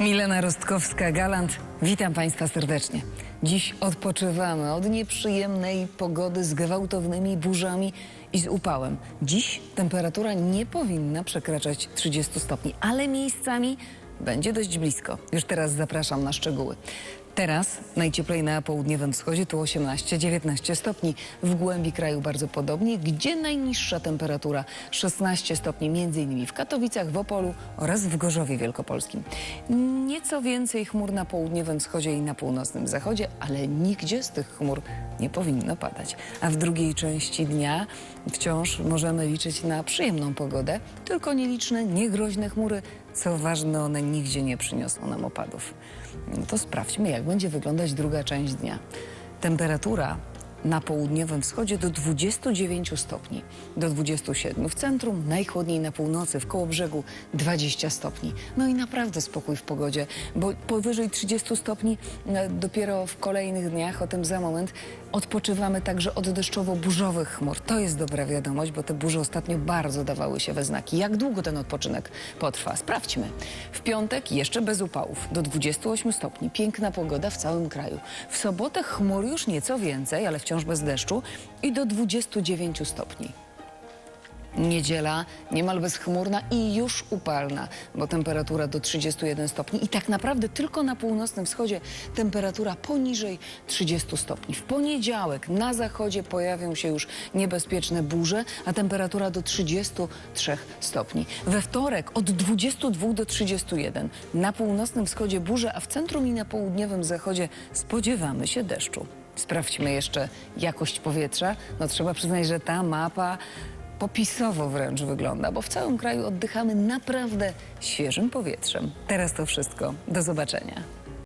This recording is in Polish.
Milena Rostkowska-Galant, witam Państwa serdecznie. Dziś odpoczywamy od nieprzyjemnej pogody z gwałtownymi burzami i z upałem. Dziś temperatura nie powinna przekraczać 30 stopni, ale miejscami będzie dość blisko. Już teraz zapraszam na szczegóły. Teraz najcieplej na południowym wschodzie tu 18-19 stopni. W głębi kraju bardzo podobnie, gdzie najniższa temperatura 16 stopni, innymi w Katowicach, w Opolu oraz w Gorzowie Wielkopolskim. Nieco więcej chmur na południowym wschodzie i na północnym zachodzie, ale nigdzie z tych chmur nie powinno padać. A w drugiej części dnia wciąż możemy liczyć na przyjemną pogodę, tylko nieliczne, niegroźne chmury. Co ważne, one nigdzie nie przyniosą nam opadów. No to sprawdźmy, jak będzie wyglądać druga część dnia. Temperatura na południowym wschodzie do 29 stopni, do 27 w centrum, najchłodniej na północy, w Kołobrzegu 20 stopni. No i naprawdę spokój w pogodzie, bo powyżej 30 stopni e, dopiero w kolejnych dniach, o tym za moment, odpoczywamy także od deszczowo-burzowych chmur. To jest dobra wiadomość, bo te burze ostatnio bardzo dawały się we znaki. Jak długo ten odpoczynek potrwa? Sprawdźmy. W piątek jeszcze bez upałów, do 28 stopni. Piękna pogoda w całym kraju. W sobotę chmur już nieco więcej, ale wciąż bez deszczu i do 29 stopni. Niedziela niemal bezchmurna i już upalna, bo temperatura do 31 stopni i tak naprawdę tylko na północnym wschodzie temperatura poniżej 30 stopni. W poniedziałek na zachodzie pojawią się już niebezpieczne burze, a temperatura do 33 stopni. We wtorek od 22 do 31. Na północnym wschodzie burze, a w centrum i na południowym zachodzie spodziewamy się deszczu. Sprawdźmy jeszcze jakość powietrza. No trzeba przyznać, że ta mapa popisowo wręcz wygląda, bo w całym kraju oddychamy naprawdę świeżym powietrzem. Teraz to wszystko. Do zobaczenia.